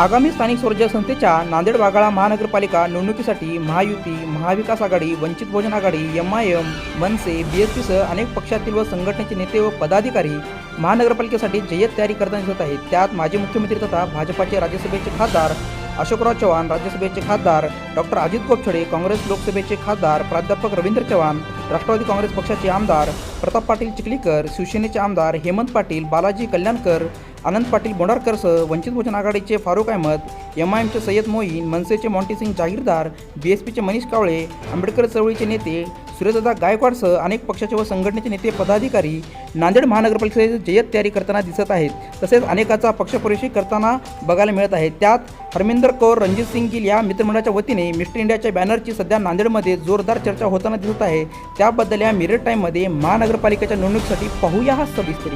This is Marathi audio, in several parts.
आगामी स्थानिक स्वराज्य संस्थेच्या नांदेड वाघाळा महानगरपालिका निवडणुकीसाठी Mahayuti Mahavikas Aghadi Vanchit Bahujan Aghadi M I M MNS B S पीसह अनेक पक्षातील व संघटनेचे नेते व पदाधिकारी महानगरपालिकेसाठी जय्यत तयारी करताना दिसत आहेत. त्यात माजी मुख्यमंत्री तथा भाजपाचे राज्यसभेचे खासदार अशोकराव चव्हाण राज्यसभेचे खासदार डॉक्टर अजित गोपछडे काँग्रेस लोकसभेचे खासदार प्राध्यापक रवींद्र चव्हाण राष्ट्रवादी काँग्रेस पक्षाचे आमदार प्रताप पाटील चिखलीकर शिवसेनेचे आमदार हेमंत पाटील बालाजी कल्याणकर आनंद पाटील बोंडारकरसह वंचित बहुजन आघाडीचे फारुख अहमद एम आय एमचे सय्यद मोईन मनसेचे मॉन्टीसिंग जागीरदार बी एस पीचे मनीष कावळे आंबेडकर चळवळीचे नेते सुरेशदादा गायकवाडसह अनेक पक्षाचे व संघटनेचे नेते पदाधिकारी नांदेड महानगरपालिकेची जय्यत तयारी करताना दिसत आहेत. तसेच अनेकाचा पक्षप्रवेशही करताना बघायला मिळत आहे. त्यात हरमिंदर कौर रणजित सिंग गिल या मित्रमंडळाच्या वतीने मिस्टर इंडियाच्या बॅनरची सध्या नांदेडमध्ये जोरदार चर्चा होताना दिसत आहे. त्याबद्दल या मिरर टाईममध्ये महानगरपालिकेच्या निवडणुकीसाठी पाहूया हा सविस्तर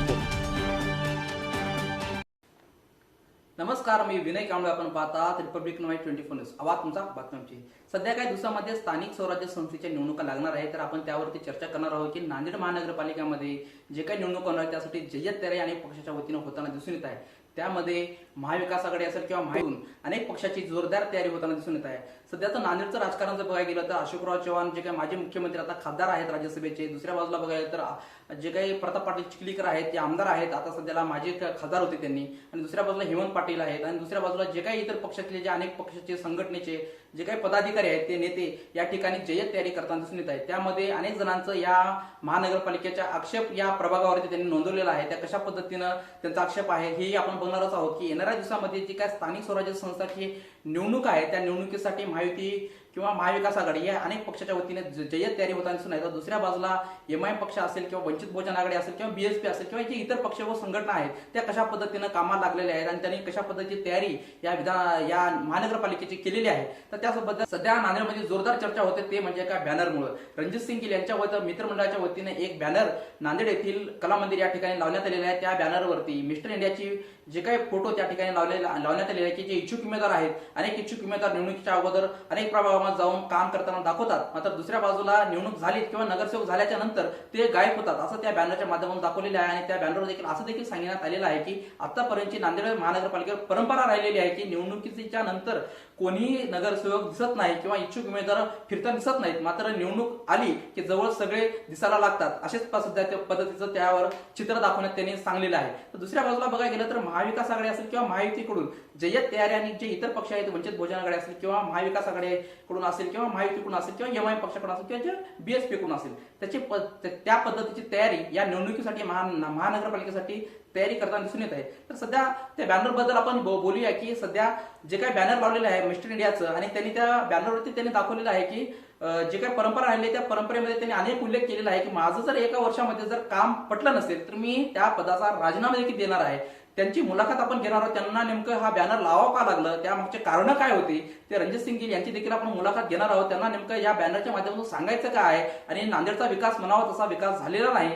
नमस्कार मी विनय कांबळे आपण पाहतात Republic night twenty four news आवाज तुमचा बातम्यांची. सध्या काही दिवसामध्ये स्थानिक स्वराज्य संस्थेच्या निवडणुका लागणार आहे तर आपण त्यावरती चर्चा करणार आहोत की नांदेड महानगरपालिकेमध्ये जे काही निवडणूक होणार आहे त्यासाठी जय्यत तयारी आणि पक्षाच्या वतीनं होताना दिसून येत आहे. त्यामध्ये महाविकास आघाडी असेल किंवा महायुन अनेक पक्षाची जोरदार तयारी होताना दिसून येत आहे. सध्याचं नांदेडचं राजकारण जर बघायला गेलं तर अशोकराव चव्हाण जे काही माजी मुख्यमंत्री आता खासदार आहेत राज्यसभेचे दुसऱ्या बाजूला बघायला तर जे काही प्रताप पाटील चिखलीकर आहेत ते आमदार आहेत. आता सध्याला माजी खासदार होते त्यांनी. आणि दुसऱ्या बाजूला हेमंत पाटील आहेत. आणि दुसऱ्या बाजूला जे काही इतर पक्षातले जे अनेक पक्षाचे संघटनेचे जे काही पदाधिकारी आहेत ते नेते या ठिकाणी जय्यत तयारी करताना दिसून येत आहेत. त्यामध्ये अनेक जणांचं या महानगरपालिकेच्या आक्षेप या प्रभागावरती त्यांनी नोंदवलेला आहे. त्या कशा पद्धतीनं त्यांचा आक्षेप आहे हेही आपण बघणारच आहोत की येणाऱ्या दिवसामध्ये जी काय स्थानिक स्वराज्य संस्थाची निवडणूक आहे त्या निवडणुकीसाठी महायुती किंवा महाविकास आघाडी या अनेक पक्षाच्या वतीने ज- जय्यत तयारी होताना दिसून येतात दुसऱ्या बाजूला एम आय पक्ष असेल किंवा वंचित बहुजन आघाडी असेल किंवा बीएसपी असेल किंवा जे इतर पक्ष व संघटना आहेत त्या कशा पद्धतीनं कामाला लागलेल्या आहेत आणि त्यांनी कशा पद्धतीची तयारी या विधान या महानगरपालिकेची केलेली आहे तर त्यासोबत सध्या नांदेडमध्ये जोरदार चर्चा होते ते म्हणजे काय बॅनरमुळे. रणजित सिंग गिल यांच्या वत मित्रमंडळाच्या वतीने एक बॅनर नांदेड येथील कला मंदिर या ठिकाणी लावण्यात आलेले आहे. त्या बॅनरवरती मिस्टर इंडियाची जे काही फोटो त्या ठिकाणी लावले लावण्यात आलेले आहे की जे इच्छुक उमेदवार आहेत अनेक इच्छुक उमेदवार निवडणुकीच्या अगोदर अनेक प्रभागात जाऊन काम करताना दाखवतात. मात्र दुसऱ्या बाजूला निवडणूक झाली किंवा नगरसेवक झाल्याच्यानंतर ते गायब होतात असं त्या बॅनरच्या माध्यमातून दाखवलेलं आहे. आणि त्या बॅनरवर देखील असं देखील सांगण्यात आलेलं आहे की आतापर्यंतची नांदेड महानगरपालिकेवर परंपरा राहिलेली आहे की निवडणुकीच्या नंतर कोणीही नगरसेवक दिसत नाही किंवा इच्छुक उमेदवार फिरता दिसत नाहीत. मात्र निवडणूक आली की जवळ सगळे दिसायला लागतात. असेच प- सध्या त्या पद्धतीचं त्यावर चित्र दाखवण्यात त्यांनी सांगलेलं आहे. तर दुसऱ्या बाजूला बघायला गेलं तर महाविकास आघाडी असेल किंवा महायुतीकडून जय्यत तयारी आणि जे इतर पक्ष आहेत वंचित बहुजन आघाडी असेल किंवा महाविकास आघाडीकडून असेल किंवा महायुतीकडून असेल किंवा एम आय पक्षाकडून असेल किंवा जे बीएसपीकडून असेल. त्याची प- त्या- पद्धतीची तयारी या निवडणुकीसाठी महानगरपालिकेसाठी तयारी करताना दिसून येत आहे. तर सध्या त्या बॅनरबद्दल आपण बोलूया की सध्या जे काही बॅनर लावलेलं आहे मिस्टर इंडियाचं आणि त्यांनी त्या बॅनरवरती त्यांनी दाखवलेलं आहे की जे काही परंपरा राहिली त्या परंपरेमध्ये त्यांनी अनेक उल्लेख केलेला आहे की माझं जर एका वर्षामध्ये जर काम पटलं नसेल तर मी त्या पदाचा राजीनामा देखील देणार आहे. त्यांची मुलाखत आपण घेणार आहोत. त्यांना नेमकं हा बॅनर लावावं का लागलं? त्यामागचे कारण काय होते? ते रणजित सिंग गिल यांची देखील आपण मुलाखत घेणार आहोत. त्यांना नेमकं या बॅनरच्या माध्यमातून सांगायचं काय आहे? आणि नांदेडचा विकास म्हणावा तसा विकास झालेला नाही.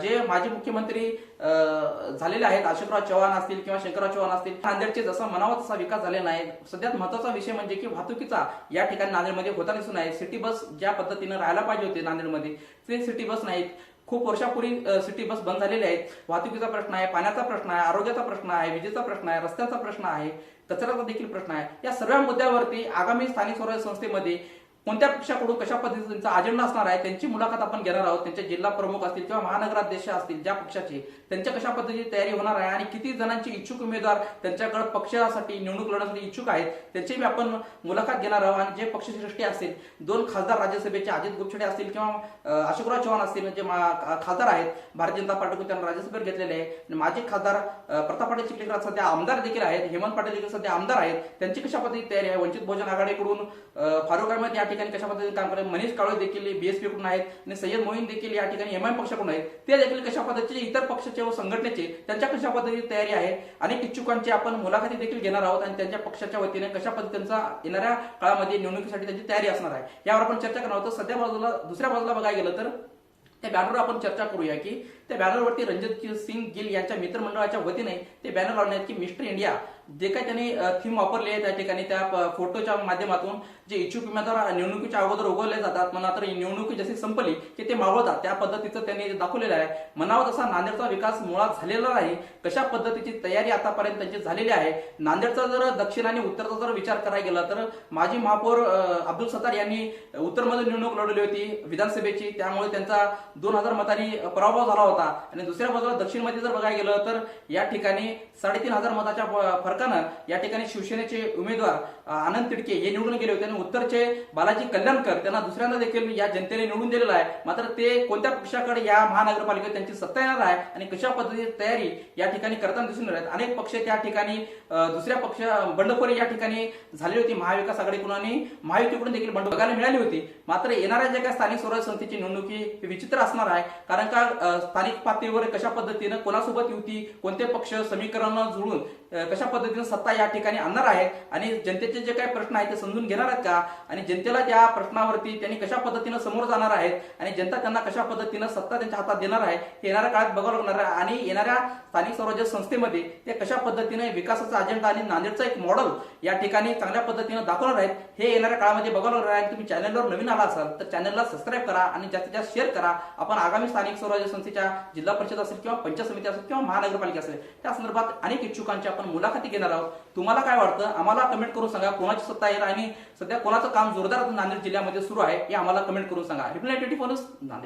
जे माजी मुख्यमंत्री झालेले आहेत अशोकराव चव्हाण असतील किंवा शंकरराव चव्हाण असतील नांदेडचे जसा म्हणावा तसा विकास झालेला नाही. सध्यात महत्त्वाचा विषय म्हणजे की वाहतुकीचा या ठिकाणी नांदेडमध्ये होता दिसून आहे. सिटी बस ज्या पद्धतीनं राहायला पाहिजे होते नांदेडमध्ये ते सिटी बस नाहीत. खूप वर्षापूर्वी सिटी बस बंद झालेल्या आहेत वाहतुकीचा प्रश्न आहे पाण्याचा प्रश्न आहे आरोग्याचा प्रश्न आहे विजेचा प्रश्न आहे रस्त्याचा प्रश्न आहे कचऱ्याचा देखील प्रश्न आहे. या सर्व मुद्द्यावरती आगामी स्थानिक स्वराज्य संस्थेमध्ये कोणत्या पक्षाकडून कशा पद्धतीचा अजेंडा असणार आहे त्यांची मुलाखत आपण घेणार आहोत त्यांचे जिल्हा प्रमुख असतील किंवा महानगराध्यक्ष असतील ज्या पक्षाचे त्यांच्या कशा पद्धतीची तयारी होणार आहे आणि किती जणांचे इच्छुक उमेदवार त्यांच्याकडे पक्षासाठी निवडणूक लढण्यासाठी इच्छुक आहेत त्यांची मी आपण मुलाखत घेणार आहोत. आणि जे पक्षश्रेष्ठी असतील दोन खासदार राज्यसभेचे अजित गुपछडे असतील किंवा अशोकराव चव्हाण असतील जे मा- खासदार आहेत भारतीय जनता पार्टीकडून त्यांना राज्यसभेत घेतलेले आहे. आणि माजी खासदार प्रताप पाटील चिखलेकर सध्या आमदार देखील आहेत हेमंत पाटील देखील सध्या आमदार आहेत. त्यांची कशा पद्धतीची तयारी आहे? वंचित बहुजन आघाडीकडून फारुख अहमद या ठिकाणी कशा पद्धतीने काम करत मनीष कावळे देखील बीएसपी कडून आहेत आणि सय्यद मोहीन देखील या ठिकाणी एमआय पक्षाकडून आहेत. ते देखील कशा पद्धतीचे इतर पक्षाचे व संघटनेचे त्यांच्या कशा पद्धतीची तयारी आहे? अनेक इच्छुकांची आपण मुलाखती देखील घेणार आहोत आणि त्यांच्या पक्षाच्या वतीने कशा पद्धतीचा येणाऱ्या काळामध्ये निवडणुकीसाठी त्यांची तयारी असणार आहे. यावर आपण चर्चा करणार आहोत. सध्या बाजूला दुसऱ्या बाजूला बघायला गेलं तर त्या बॅनरवर आपण चर्चा करूया की त्या बॅनरवरती रणजित सिंग गिल यांच्या मित्रमंडळाच्या वतीने ते बॅनर लावण्यात की मिस्टर इंडिया जे काही त्यांनी थीम वापरली आहे त्या ठिकाणी त्या फोटोच्या माध्यमातून जे इच्छुक उमेदवार निवडणुकीच्या अगोदर उगवले जातात म्हणा तर निवडणुकी जशी संपली की ते मावळतात त्या पद्धतीचं त्यांनी दाखवलेलं आहे. म्हणावं तसा नांदेडचा विकास मुळात झालेला नाही कशा पद्धतीची तयारी आतापर्यंत त्यांची झालेली आहे नांदेडचा जर दक्षिण आणि उत्तरचा जर विचार करायला गेला तर माजी महापौर अब्दुल सत्तार यांनी उत्तरमध्ये निवडणूक लढवली होती विधानसभेची त्यामुळे त्यांचा दोन हजार मतांनी पराभव झाला होता. आणि दुसऱ्या बाजूला दक्षिणमध्ये जर बघायला गेलं तर या ठिकाणी साडेतीन हजार मताच्या फरकानं या ठिकाणी शिवसेनेचे उमेदवार आनंद तिडके हे निवडून गेले होते. आणि उत्तरचे बालाजी कल्याणकर त्यांना दुसऱ्यांदा देखील या जनतेने निवडून दिलेलं आहे. मात्र ते कोणत्या पक्षाकडे या महानगरपालिकेत त्यांची सत्ता येणार आहे आणि कशा पद्धतीची तयारी या ठिकाणी करताना दिसून येत आहेत? अनेक पक्ष त्या ठिकाणी दुसऱ्या पक्ष बंडखोरी या ठिकाणी झाली होती. महाविकास आघाडीकडून आणि महायुतीकडून देखील बंड बघायला मिळाली होती. मात्र येणाऱ्या ज्या काही स्थानिक स्वराज्य संस्थेची निवडणुकी विचित्र असणार आहे कारण का स्थानिक पातळीवर कशा पद्धतीनं कोणासोबत युती कोणते पक्ष समीकरण जुळून कशा पद्धतीनं सत्ता या ठिकाणी आणणार आहेत आणि जनतेचे जे काही प्रश्न आहेत ते समजून घेणार आहेत का? आणि जनतेला त्या प्रश्नावरती त्यांनी कशा पद्धतीनं समोर जाणार आहेत? आणि जनता त्यांना कशा पद्धतीनं सत्ता त्यांच्या हातात देणार आहे? हे येणाऱ्या काळात बघावं लागणार आहे. आणि येणाऱ्या स्थानिक स्वराज्य संस्थेमध्ये ते कशा पद्धतीने विकासाचा अजेंडा आणि नांदेडचं एक मॉडेल या ठिकाणी चांगल्या पद्धतीनं दाखवणार आहेत हे येणाऱ्या काळामध्ये बघावं लागणार आहे. तुम्ही चॅनलवर नवीन आला असाल तर चॅनलला सबस्क्राईब करा आणि जास्तीत जास्त शेअर करा. आपण आगामी स्थानिक स्वराज्य संस्थेच्या जिल्हा परिषद असेल किंवा पंचायत समिती असेल किंवा महानगरपालिका असेल त्या संदर्भात अनेक इच्छुकांच्या आपण मुलाखती घेणार आहोत. तुम्हाला काय वाटतं? आम्हाला कमेंट करून सांगा. कोणाची सत्ता येईल आणि सध्या कोणाचं काम जोरदार नांदेड जिल्ह्यामध्ये सुरू आहे हे आम्हाला कमेंट करून सांगा. Reply twenty Nanded.